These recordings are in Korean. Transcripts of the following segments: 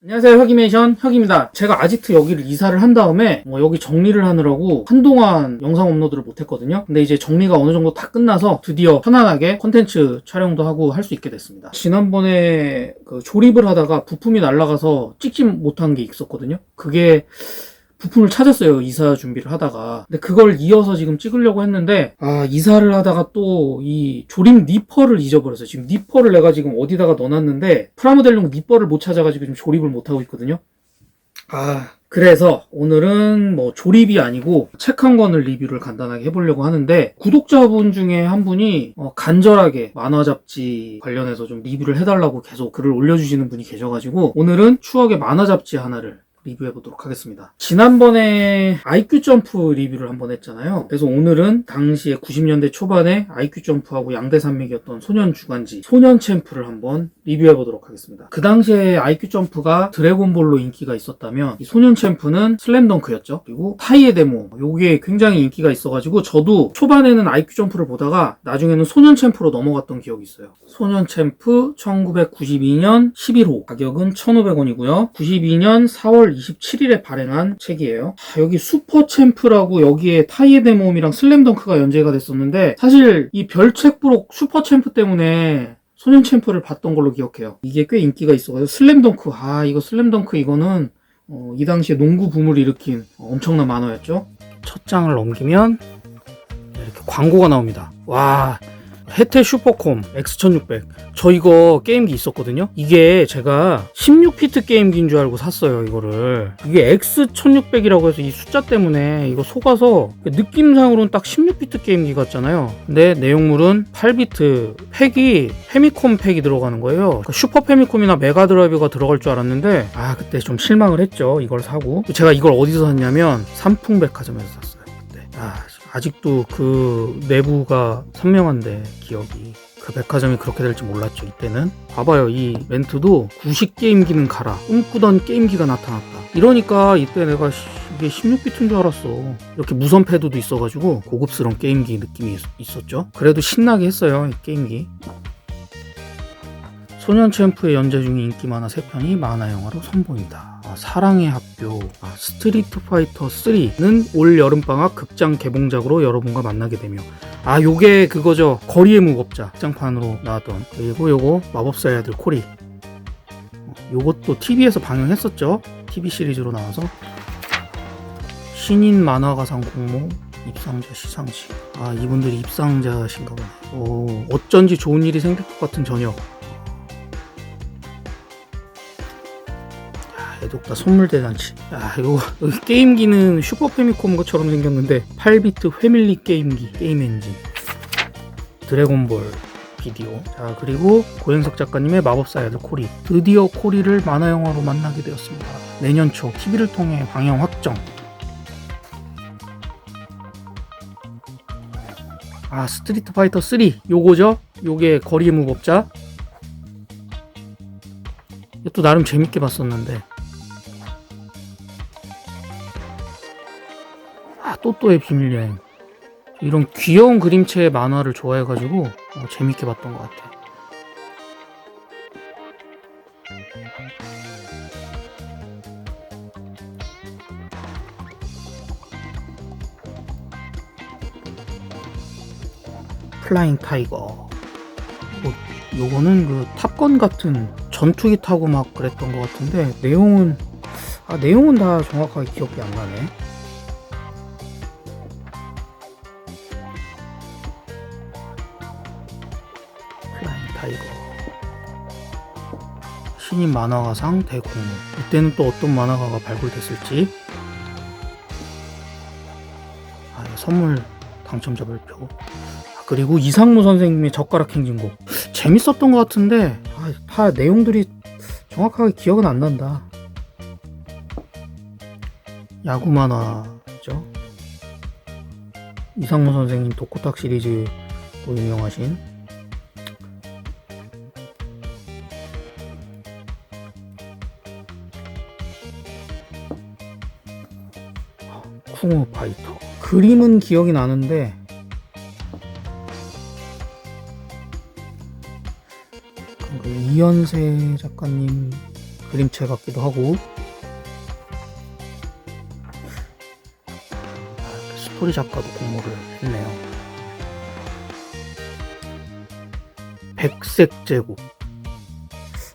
안녕하세요 혁이메이션. 혁입니다. 제가 아지트 여기를 이사를 한 다음에 뭐 여기 정리를 하느라고 한동안 영상 업로드를 못했거든요. 근데 이제 정리가 어느 정도 다 끝나서 드디어 편안하게 컨텐츠 촬영도 하고 할 수 있게 됐습니다. 지난번에 그 조립을 하다가 부품이 날아가서 찍지 못한 게 있었거든요. 그게 부품을 찾았어요 이사 준비를 하다가. 근데 그걸 이어서 지금 찍으려고 했는데 아 이사를 하다가 또 이 조립 니퍼를 잊어버렸어요. 지금 니퍼를 내가 지금 어디다가 넣어놨는데 프라모델용 니퍼를 못 찾아가지고 지금 조립을 못하고 있거든요. 아. 그래서 오늘은 뭐 조립이 아니고 책 한 권을 리뷰를 간단하게 해보려고 하는데 구독자분 중에 한 분이 어, 간절하게 만화 잡지 관련해서 좀 리뷰를 해달라고 계속 글을 올려주시는 분이 계셔가지고 오늘은 추억의 만화 잡지 하나를 리뷰해 보도록 하겠습니다. 지난번에 IQ 점프 리뷰를 한번 했잖아요. 그래서 오늘은 당시에 90년대 초반에 IQ 점프하고 양대 산맥이었던 소년 주간지 소년 챔프를 한번 리뷰해 보도록 하겠습니다. 그 당시에 IQ 점프가 드래곤볼로 인기가 있었다면 이 소년 챔프는 슬램덩크였죠. 그리고 타이의 데모 요게 굉장히 인기가 있어가지고 저도 초반에는 IQ 점프를 보다가 나중에는 소년 챔프로 넘어갔던 기억이 있어요. 소년 챔프 1992년 11호 가격은 1,500원이고요. 92년 4월 27일에 발행한 책이에요. 아, 여기 슈퍼 챔프라고 여기에 타이의 데모이랑 슬램덩크가 연재가 됐었는데 사실 이 별책 부록 슈퍼 챔프 때문에 소년 챔프를 봤던 걸로 기억해요. 이게 꽤 인기가 있어가지고 슬램덩크 아 이거 슬램덩크 이거는 어, 이 당시에 농구 붐을 일으킨 엄청난 만화였죠. 첫 장을 넘기면 이렇게 광고가 나옵니다. 와 혜태 슈퍼콤 X1600 저 이거 게임기 있었거든요? 이게 제가 16피트 게임기인 줄 알고 샀어요 이거를. 이게 X1600이라고 해서 이 숫자 때문에 이거 속아서 느낌상으로는 딱 16피트 게임기 같잖아요. 근데 내용물은 8비트 팩이 페미콤 팩이 들어가는 거예요. 그러니까 슈퍼 페미콤이나 메가 드라이브가 들어갈 줄 알았는데 아 그때 좀 실망을 했죠 이걸 사고. 제가 이걸 어디서 샀냐면 삼풍백화점에서 샀어요 그때. 아 아직도 그 내부가 선명한데 기억이 그 백화점이 그렇게 될지 몰랐죠 이때는. 봐봐요 이 멘트도 구식 게임기는 가라. 꿈꾸던 게임기가 나타났다. 이러니까 이때 내가 씨, 이게 16비트인 줄 알았어. 이렇게 무선 패드도 있어가지고 고급스러운 게임기 느낌이 있- 있었죠. 그래도 신나게 했어요 이 게임기 소년 챔프의 연재 중인 인기 만화 3편이 만화 영화로 선보인다. 아, 사랑의 학교, 아, 스트리트 파이터 3는 올 여름방학 극장 개봉작으로 여러분과 만나게 되며 아 요게 그거죠. 거리의 무법자. 극장판으로 나왔던. 그리고 요거 마법사의 아들 코리. 어, 요것도 TV에서 방영했었죠. TV 시리즈로 나와서. 신인 만화가상 공모 입상자 시상식. 아 이분들이 입상자신가 보네. 오, 어쩐지 좋은 일이 생길 것 같은 저녁 애독다 선물 대잔치. 야, 이거 게임기는 슈퍼 패미콤 것처럼 생겼는데 8비트 패밀리 게임기 게임 엔진. 드래곤볼 비디오. 자, 그리고 고현석 작가님의 마법사의 아들 코리. 드디어 코리를 만화 영화로 만나게 되었습니다. 내년 초 TV를 통해 방영 확정. 아, 스트리트 파이터 3 요거죠? 요게 거리의 무법자. 이것도 나름 재밌게 봤었는데 아, 또또의 비밀 여행. 이런 귀여운 그림체의 만화를 좋아해가지고 어, 재밌게 봤던 것 같아. 플라잉 타이거. 뭐, 요거는 그 탑건 같은 전투기 타고 막 그랬던 것 같은데 내용은 아 내용은 다 정확하게 기억이 안 나네. 타이거 신인 만화가상 대공모 이때는 또 어떤 만화가가 발굴됐을지. 아, 선물 당첨자 발표. 아, 그리고 이상무 선생님의 젓가락 행진곡. 재밌었던 것 같은데 아, 다 내용들이 정확하게 기억은 안 난다. 야구 만화죠. 이상무 선생님 독코탁 시리즈로 유명하신 쿵우 파이터. 그림은 기억이 나는데 그 이연세 작가님 그림체 같기도 하고. 아, 이렇게 스토리 작가도 공모를 했네요. 백색 제국.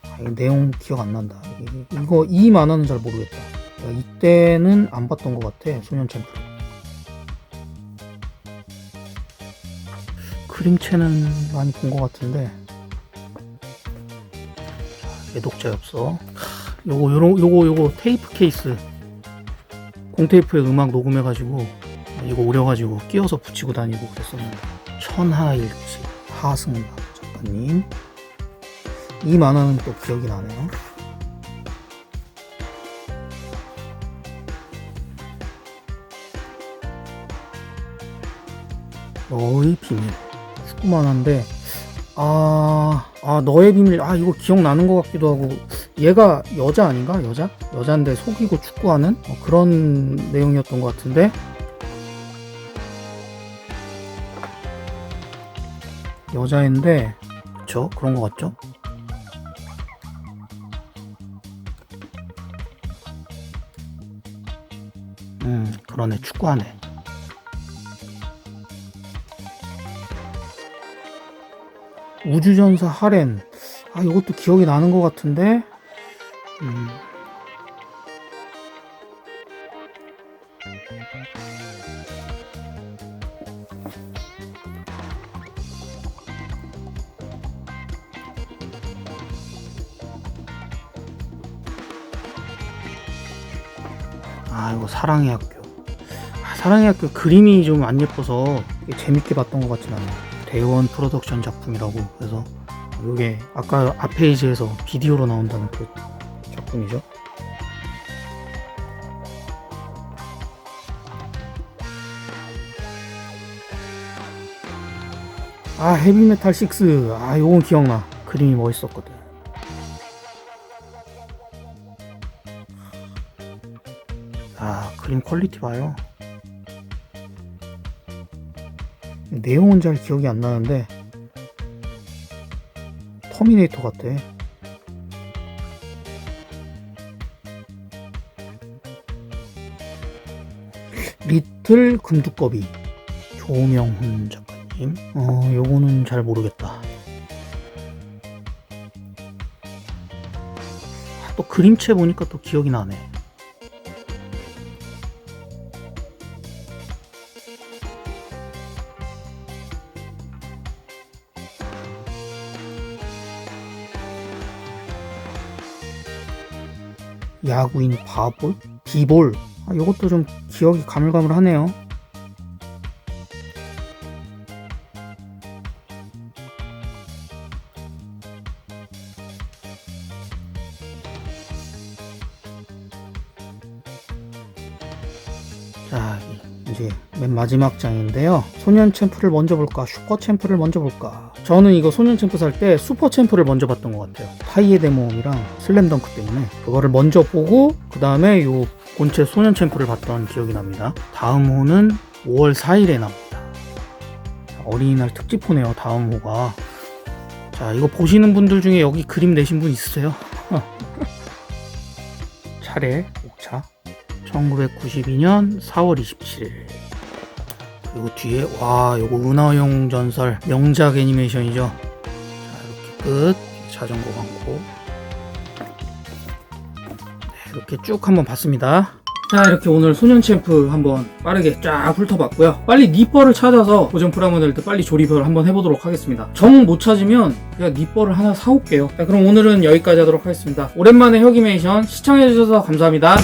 아, 이 내용 기억 안 난다. 이- 이거 이 만화는 잘 모르겠다 야, 이때는 안 봤던 것 같아 소년 챔프 그림체는 많이 본 것 같은데. 애독자 엽서 요거 요거 요거 요거 테이프 케이스. 공테이프에 음악 녹음해 가지고 이거 오려 가지고 끼워서 붙이고 다니고 그랬었는데. 천하일치 하승남 작가님. 이 만화는 또 기억이 나네요 너의 비밀 축구 만화인데 아, 아, 너의 비밀, 아, 이거 기억나는 것 같기도 하고, 얘가 여자 아닌가? 여자? 여잔데 속이고 축구하는? 어, 그런 내용이었던 것 같은데. 여자인데, 그쵸? 그런 것 같죠? 음, 그러네. 축구하네. 우주전사 하렌. 아 이것도 기억이 나는 것 같은데? 음. 아 이거 사랑의 학교. 아, 사랑의 학교 그림이 좀 안 예뻐서 재밌게 봤던 것 같진 않아요 대원 프로덕션 작품이라고 그래서 이게 아까 앞 페이지에서 비디오로 나온다는 그 작품이죠. 아 헤비메탈 6. 아 요건 기억나. 그림이 멋있었거든. 아 그림 퀄리티 봐요. 내용은 잘 기억이 안 나는데 터미네이터 같아. 리틀 금두꺼비 조명훈 작가님. 어, 요거는 잘 모르겠다. 아, 또 그림체 보니까 또 기억이 나네. 야구인 바볼? 비볼? 아, 이것도 좀 기억이 가물가물하네요. 자, 이- 이제 맨 마지막 장인데요. 소년 챔프를 먼저 볼까? 슈퍼 챔프를 먼저 볼까? 저는 이거 소년 챔프 살 때 슈퍼 챔프를 먼저 봤던 것 같아요. 타이의 대모험이랑 슬램덩크 때문에 그거를 먼저 보고 그 다음에 요 본체 소년 챔프를 봤던 기억이 납니다. 다음 호는 5월 4일에 나옵니다. 자, 어린이날 특집 호네요. 다음 호가. 자, 이거 보시는 분들 중에 여기 그림 내신 분 있으세요? 차례 옥차 1992년 4월 27일. 그리고 뒤에 와 요거 은하용 전설 명작 애니메이션이죠. 자 이렇게 끝. 자전거 광고. 네, 이렇게 쭉 한번 봤습니다. 자 이렇게 오늘 소년 챔프 한번 빠르게 쫙 훑어봤고요. 빨리 니퍼를 찾아서 고전 프라모델도 빨리 조립을 한번 해보도록 하겠습니다. 정 못 찾으면 그냥 니퍼를 하나 사올게요. 자 그럼 오늘은 여기까지 하도록 하겠습니다. 오랜만에 혁이메이션 시청해주셔서 감사합니다